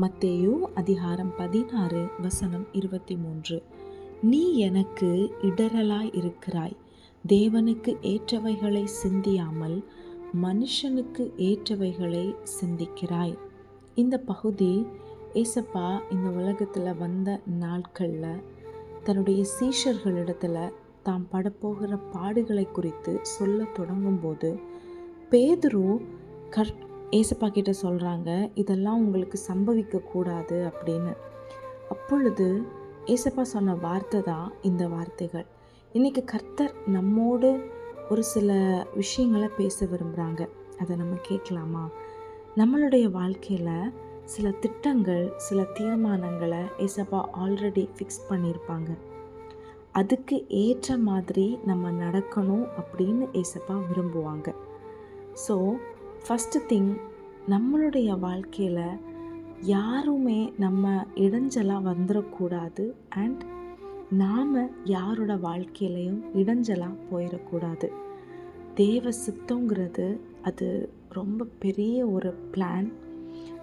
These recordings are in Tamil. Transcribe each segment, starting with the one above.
மத்தேயோ அதிகாரம் பதினாறு வசனம் இருபத்தி மூன்று நீ எனக்கு இடரலாய் இருக்கிறாய். தேவனுக்கு ஏற்றவைகளை சிந்தியாமல் மனுஷனுக்கு ஏற்றவைகளை சிந்திக்கிறாய். இந்த பகுதி ஏசப்பா இந்த உலகத்தில் வந்த நாட்களில் தன்னுடைய சீஷர்களிடத்தில் தாம் படப்போகிற பாடுகளை குறித்து சொல்ல தொடங்கும்போது பேதுரு கற் ஏசப்பா கிட்ட சொல்கிறாங்க இதெல்லாம் உங்களுக்கு சம்பவிக்கக்கூடாது அப்படின்னு. அப்பொழுது ஏசப்பா சொன்ன வார்த்தை தான் இந்த வார்த்தைகள். இன்றைக்கி கர்த்தர் நம்மோடு ஒரு சில விஷயங்களை பேச விரும்புகிறாங்க அதை நம்ம கேட்கலாமா? நம்மளுடைய வாழ்க்கையில் சில திட்டங்கள் சில தீர்மானங்களை ஏசப்பா ஆல்ரெடி ஃபிக்ஸ் பண்ணியிருப்பாங்க. அதுக்கு ஏற்ற மாதிரி நம்ம நடக்கணும் அப்படின்னு ஏசப்பா விரும்புவாங்க. ஸோ ஃபஸ்ட்டு திங் நம்மளுடைய வாழ்க்கையில் யாருமே நம்ம இடைஞ்சலாக வந்துடக்கூடாது அண்ட் நாம் யாரோட வாழ்க்கையிலையும் இடைஞ்சலாக போயிடக்கூடாது தேவ சித்தங்கிறது அது ரொம்ப பெரிய ஒரு பிளான்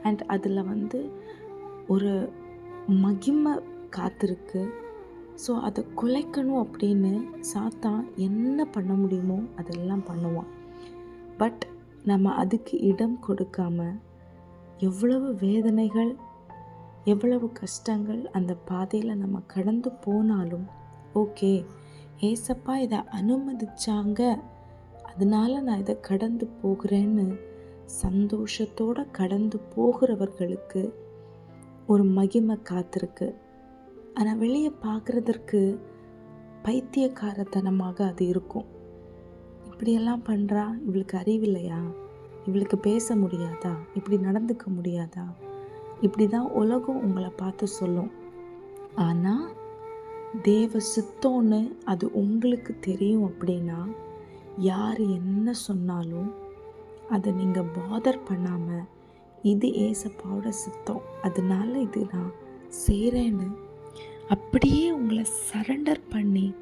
அண்ட் அதில் வந்து ஒரு மகிமை காத்திருக்கு. ஸோ அதை குலைக்கணும் அப்படின்னு சாத்தான் என்ன பண்ண முடியுமோ அதெல்லாம் பண்ணுவான். பட் நம்ம அதுக்கு இடம் கொடுக்காம எவ்வளவு வேதனைகள் எவ்வளவு கஷ்டங்கள் அந்த பாதையில் நம்ம கடந்து போனாலும் ஓகே ஏசப்பா இதை அனுமதிச்சாங்க. அதனால நான் இதை கடந்து போகிறேன்னு சந்தோஷத்தோடு கடந்து போகிறவர்களுக்கு ஒரு மகிமை காத்திருக்கு. ஆனால் வெளியே பார்க்குறதற்கு பைத்தியக்காரத்தனமாக அது இருக்கும். இப்படியெல்லாம் பண்ணுறா இவளுக்கு அறிவில்லையா? இவளுக்கு பேச முடியாதா? இப்படி நடந்துக்க முடியாதா? இப்படி தான் உலகம் உங்களை பார்த்து சொல்லும். ஆனால் தேவ சித்தோன்னு அது உங்களுக்கு தெரியும் அப்படின்னா யார் என்ன சொன்னாலும் அதை நீங்கள் பாதர் பண்ணாமல் இது ஏசப்பாவோட சித்தம். அதனால இது நான் செய்கிறேன்னு அப்படியே உங்களை சரண்டர் பண்ணி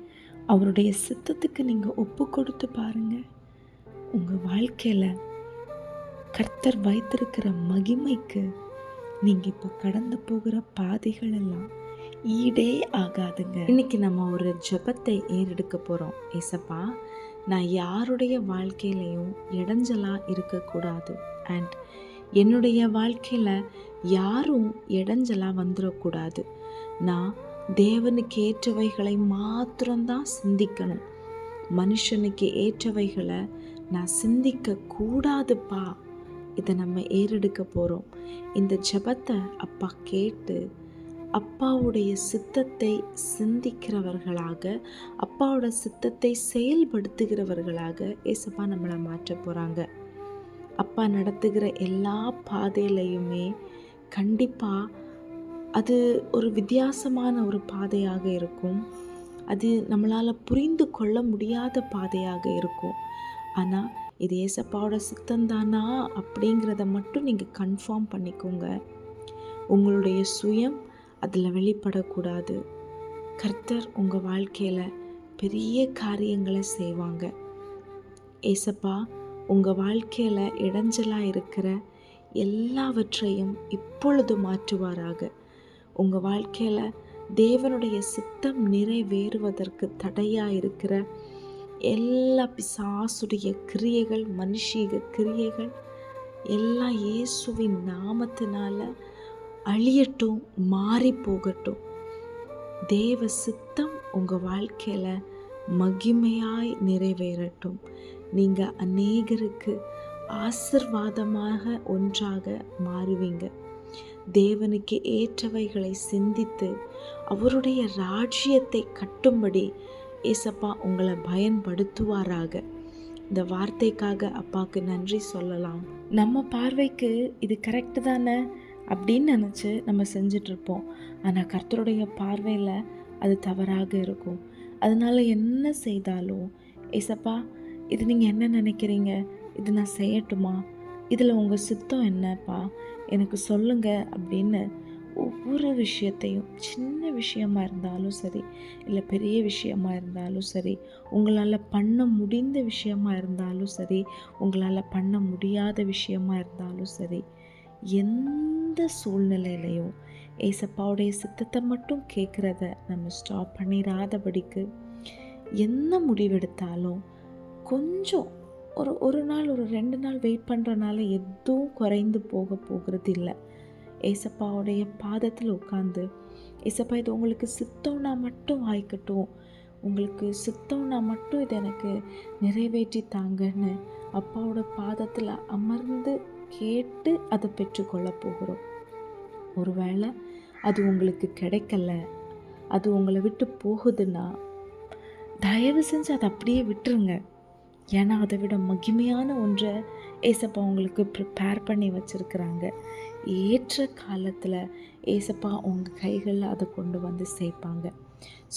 அவருடைய சித்தத்துக்கு நீங்கள் ஒப்பு கொடுத்து பாருங்கள் உங்கள் வாழ்க்கையில் கர்த்தர் வைத்திருக்கிற மகிமைக்கு நீங்கள் இப்போ கடந்து போகிற பாதைகள் எல்லாம் ஈடே ஆகாதுங்க. இன்னைக்கு நம்ம ஒரு ஜெபத்தை ஏறெடுக்க போகிறோம் ஏசப்பா நான் யாருடைய வாழ்க்கையிலையும் இடைஞ்சலாக இருக்கக்கூடாது. அண்ட் என்னுடைய வாழ்க்கையில் யாரும் இடைஞ்சலாக வந்துடக்கூடாது நான் தேவனுக்கு ஏற்றவைகளை மாத்திரம்தான் சிந்திக்கணும். மனுஷனுக்கு ஏற்றவைகளை நான் சிந்திக்க கூடாதுப்பா இதை நம்ம ஏறெடுக்க போகிறோம் இந்த ஜபத்தை அப்பா கேட்டு அப்பாவுடைய சித்தத்தை சிந்திக்கிறவர்களாக அப்பாவோட சித்தத்தை செயல்படுத்துகிறவர்களாக ஏசப்பா நம்மளை மாற்ற போகிறாங்க அப்பா நடத்துகிற எல்லா பாதையிலையுமே கண்டிப்பாக அது ஒரு வித்தியாசமான ஒரு பாதையாக இருக்கும். அது நம்மளால் புரிந்து கொள்ள முடியாத பாதையாக இருக்கும். ஆனால் இது ஏசப்பாவோட சித்தந்தானா அப்படிங்கிறத மட்டும் நீங்கள் கன்ஃபார்ம் பண்ணிக்கோங்க. உங்களுடைய சுயம் அதில் வெளிப்படக்கூடாது. கர்த்தர் உங்கள் வாழ்க்கையில் பெரிய காரியங்களை செய்வாங்க. ஏசப்பா உங்கள் வாழ்க்கையில் இடைஞ்சலாக இருக்கிற எல்லாவற்றையும் இப்பொழுது மாற்றுவாராக. உங்கள் வாழ்க்கையில் தேவனுடைய சித்தம் நிறைவேறுவதற்கு தடையாக இருக்கிற எல்லா பிசாசுடைய கிரியைகள் மனுஷீக கிரியைகள் எல்லாம் இயேசுவின் நாமத்தினால அழியட்டும் மாறி போகட்டும் தேவ சித்தம் உங்கள் வாழ்க்கையில் மகிமையாய் நிறைவேறட்டும். நீங்கள் அநேகருக்கு ஆசிர்வாதமாக ஒன்றாக மாறுவீங்க. தேவனுக்கு ஏற்றவைகளை சிந்தித்து அவருடைய ராஜ்யத்தை கட்டும்படி ஏசப்பா உங்களை பயன்படுத்துவாராக. இந்த வார்த்தைக்காக அப்பாவுக்கு நன்றி சொல்லலாம். நம்ம பார்வைக்கு இது கரெக்டு தானே அப்படின்னு நினச்சி நம்ம செஞ்சிட்ருப்போம் ஆனால் கர்த்தருடைய பார்வையில் அது தவறாக இருக்கும். அதனால் என்ன செய்தாலும் ஏசப்பா இது நீங்கள் என்ன நினைக்கிறீங்க? இது நான் செய்யட்டுமா? இதில் உங்கள் சித்தம் என்னப்பா? எனக்கு சொல்லுங்க அப்படின்னு ஒவ்வொரு விஷயத்தையும் சின்ன விஷயமா இருந்தாலும் சரி இல்லை பெரிய விஷயமா இருந்தாலும் சரி உங்களால் பண்ண முடிந்த விஷயமா இருந்தாலும் சரி உங்களால் பண்ண முடியாத விஷயமா இருந்தாலும் சரி எந்த சூழ்நிலையிலையும் ஏசப்பாவுடைய சித்தத்தை மட்டும் கேட்குறத நம்ம ஸ்டாப் பண்ணிடாதபடிக்கு என்ன முடிவெடுத்தாலும் கொஞ்சம் ஒரு ஒரு நாள் ஒரு ரெண்டு நாள் வெயிட் பண்ணுறனால எதுவும் குறைந்து போக போகிறது இல்லை ஏசப்பாவுடைய பாதத்தில் உட்காந்து ஏசப்பா இது உங்களுக்கு சித்தம்னா மட்டும் ஆயிக்கட்டும். உங்களுக்கு சித்தம்னா மட்டும் இது எனக்கு நிறைவேற்றி தாங்கன்னு அப்பாவோட பாதத்தில் அமர்ந்து கேட்டு அதை பெற்றுக்கொள்ள போகிறோம். ஒருவேளை அது உங்களுக்கு கிடைக்கல அது உங்களை விட்டு போகுதுன்னா தயவு செஞ்சு அதை அப்படியே விட்டுருங்க. ஏன்னா அதை விட மகிமையான ஒன்றை ஏசப்பா உங்களுக்கு ப்ரிப்பேர் பண்ணி வச்சுருக்குறாங்க. ஏற்ற காலத்தில் ஏசப்பா உங்கள் கைகளில் அதை கொண்டு வந்து சேர்ப்பாங்க.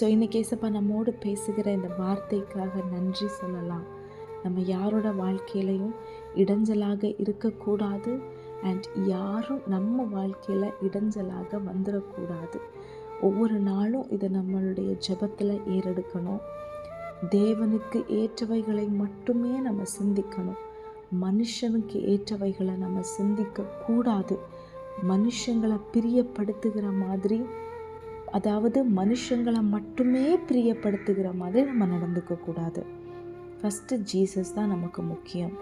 ஸோ இன்றைக்கி ஏசப்பா நம்மோடு பேசுகிற இந்த வார்த்தைக்காக நன்றி சொல்லலாம். நம்ம யாரோட வாழ்க்கையிலையும் இடைஞ்சலாக இருக்கக்கூடாது அண்ட் யாரும் நம்ம வாழ்க்கையில் இடைஞ்சலாக வந்துடக்கூடாது ஒவ்வொரு நாளும் இதை நம்மளுடைய ஜெபத்தில் ஏறெடுக்கணும். தேவனுக்கு ஏற்றவைகளை மட்டுமே நம்ம சிந்திக்கணும். மனுஷனுக்கு ஏற்றவைகளை நம்ம சிந்திக்க கூடாது. மனுஷங்களை பிரியப்படுத்துகிற மாதிரி அதாவது மனுஷங்களை மட்டுமே பிரியப்படுத்துகிற மாதிரி நம்ம நடந்துக்க கூடாது. ஃபஸ்ட்டு ஜீசஸ் தான் நமக்கு முக்கியம்.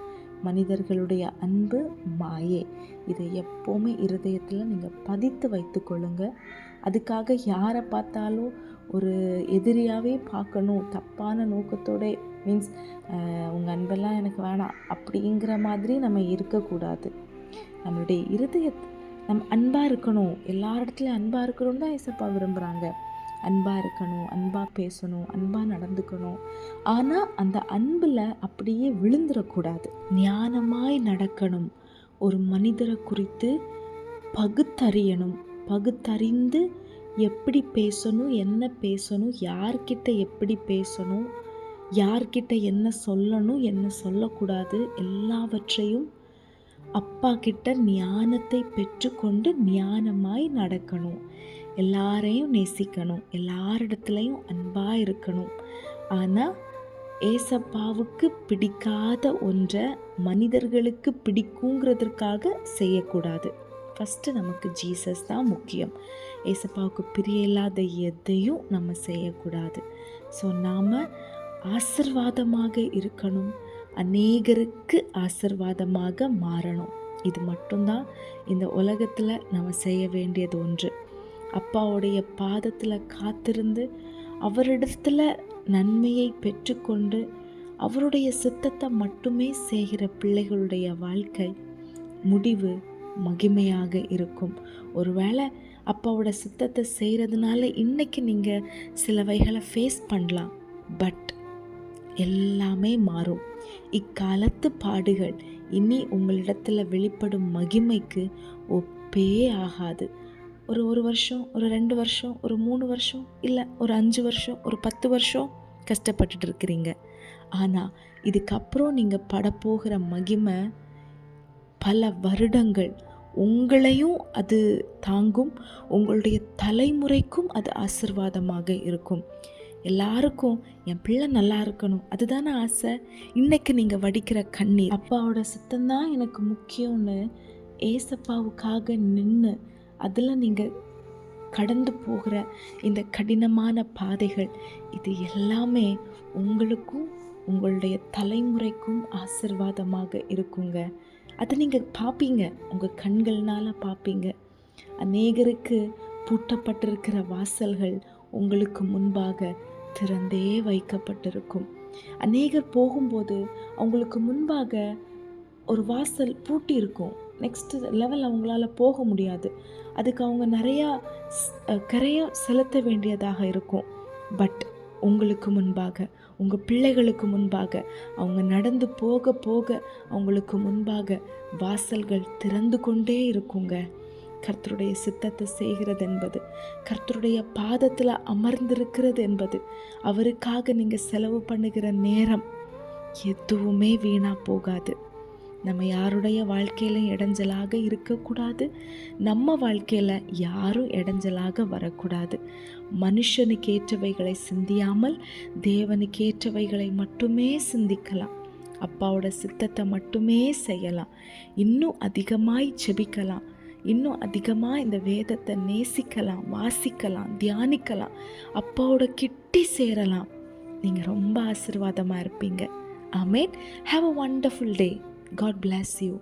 மனிதர்களுடைய அன்பு மாயே. இதை எப்போவுமே இருதயத்தில் நீங்கள் பதித்து வைத்து கொள்ளுங்கள் அதுக்காக யாரை பார்த்தாலும் ஒரு எதிரியாகவே பார்க்கணும். தப்பான நோக்கத்தோட மீன்ஸ் உங்கள் அன்பெல்லாம் எனக்கு வேணாம். அப்படிங்கிற மாதிரி நம்ம இருக்கக்கூடாது. நம்மளுடைய இருதய நம் அன்பாக இருக்கணும். எல்லா இடத்துலையும் அன்பாக இருக்கணும் தான் ஏசப்பா விரும்புகிறாங்க அன்பாக இருக்கணும் அன்பாக பேசணும் அன்பாக நடந்துக்கணும். ஆனால் அந்த அன்பில் அப்படியே விழுந்துடக்கூடாது ஞானமாய் நடக்கணும். ஒரு மனிதரை குறித்து பகுத்தறியணும். பகுத்தறிந்து எப்படி பேசணும் என்ன பேசணும் யார்கிட்ட எப்படி பேசணும் யார்கிட்ட என்ன சொல்லணும் என்ன சொல்லக்கூடாது எல்லாவற்றையும் அப்பா கிட்ட ஞானத்தை பெற்றுக்கொண்டு ஞானமாய் நடக்கணும். எல்லாரையும் நேசிக்கணும். எல்லாரிடத்துலையும் அன்பாக இருக்கணும். ஆனால் ஏசப்பாவுக்கு பிடிக்காத ஒன்றை மனிதர்களுக்கு பிடிக்குங்கிறதுக்காக செய்யக்கூடாது. ஃபஸ்ட்டு நமக்கு ஜீசஸ் தான் முக்கியம். ஏசப்பாவுக்கு பிரிய இல்லாத எதையும் நம்ம செய்யக்கூடாது. ஸோ நாம் ஆசிர்வாதமாக இருக்கணும். அநேகருக்கு ஆசிர்வாதமாக மாறணும். இது மட்டும்தான் இந்த உலகத்தில் நம்ம செய்ய வேண்டியது ஒன்று. அப்பாவுடைய பாதத்தில் காத்திருந்து அவரிடத்தில் நன்மையை பெற்றுக்கொண்டு அவருடைய சித்தத்தை மட்டுமே செய்கிற பிள்ளைகளுடைய வாழ்க்கை முடிவு மகிமையாக இருக்கும். ஒருவேளை அப்பாவோட சித்தத்தை செய்கிறதுனால இன்றைக்கி நீங்கள் சிலவைகளை ஃபேஸ் பண்ணலாம். பட் எல்லாமே மாறும். இக்காலத்து பாடுகள் இனி உங்களிடத்தில் வெளிப்படும் மகிமைக்கு ஒப்பே ஆகாது. ஒரு ஒரு வருஷம் ஒரு ரெண்டு வருஷம் ஒரு மூணு வருஷம் இல்லை ஒரு அஞ்சு வருஷம் ஒரு பத்து வருஷம் கஷ்டப்பட்டுட்டு இருக்கிறீங்க. ஆனால் இதுக்கப்புறம் நீங்கள் படப்போகிற மகிமை பல வருடங்கள் உங்களையும் அது தாங்கும் உங்களுடைய தலைமுறைக்கும் அது ஆசிர்வாதமாக இருக்கும். எல்லாருக்கும் என் பிள்ளை நல்லா இருக்கணும் அதுதானே ஆசை. இன்னைக்கு நீங்கள் வடிக்கிற கண்ணீர். அப்பாவோட சித்தந்தான் எனக்கு முக்கியம்னு ஏசப்பாவுக்காக நின்று அதில் நீங்கள் கடந்து போகிற இந்த கடினமான பாதைகள் இது எல்லாமே உங்களுக்கும் உங்களுடைய தலைமுறைக்கும் ஆசிர்வாதமாக இருக்குங்க. அதை நீங்கள் பார்ப்பீங்க உங்கள் கண்கள்னால் பார்ப்பீங்க அநேகருக்கு பூட்டப்பட்டிருக்கிற வாசல்கள் உங்களுக்கு முன்பாக திறந்தே வைக்கப்பட்டிருக்கும். அநேகர் போகும்போது அவங்களுக்கு முன்பாக ஒரு வாசல் பூட்டி இருக்கும் நெக்ஸ்ட் லெவல் அவங்களால போக முடியாது. அதுக்கு அவங்க நிறையா கரையாக செலுத்த வேண்டியதாக இருக்கும். பட் உங்களுக்கு முன்பாக உங்கள் பிள்ளைகளுக்கு முன்பாக அவங்க நடந்து போக போக அவங்களுக்கு முன்பாக வாசல்கள் திறந்து கொண்டே இருக்குங்க. கர்த்தருடைய சித்தத்தை செய்கிறது என்பது கர்த்தருடைய பாதத்தில் அமர்ந்திருக்கிறது என்பது அவருக்காக நீங்கள் செலவு பண்ணுகிற நேரம் எதுவுமே வீணாக போகாது. நம்ம யாருடைய வாழ்க்கையிலும் இடைஞ்சலாக இருக்கக்கூடாது? நம்ம வாழ்க்கையில் யாரும் இடைஞ்சலாக வரக்கூடாது. மனுஷனுக்கு ஏற்றவைகளை சிந்தியாமல் தேவனுக்கு ஏற்றவைகளை மட்டுமே சிந்திக்கலாம். அப்பாவோட சித்தத்தை மட்டுமே செய்யலாம். இன்னும் அதிகமாய் செபிக்கலாம். இன்னும் அதிகமாக இந்த வேதத்தை நேசிக்கலாம் வாசிக்கலாம் தியானிக்கலாம். அப்பாவோட கிட்டி சேரலாம். நீங்கள் ரொம்ப ஆசீர்வாதமாக இருப்பீங்க. ஆமேன். Have a wonderful day God bless you.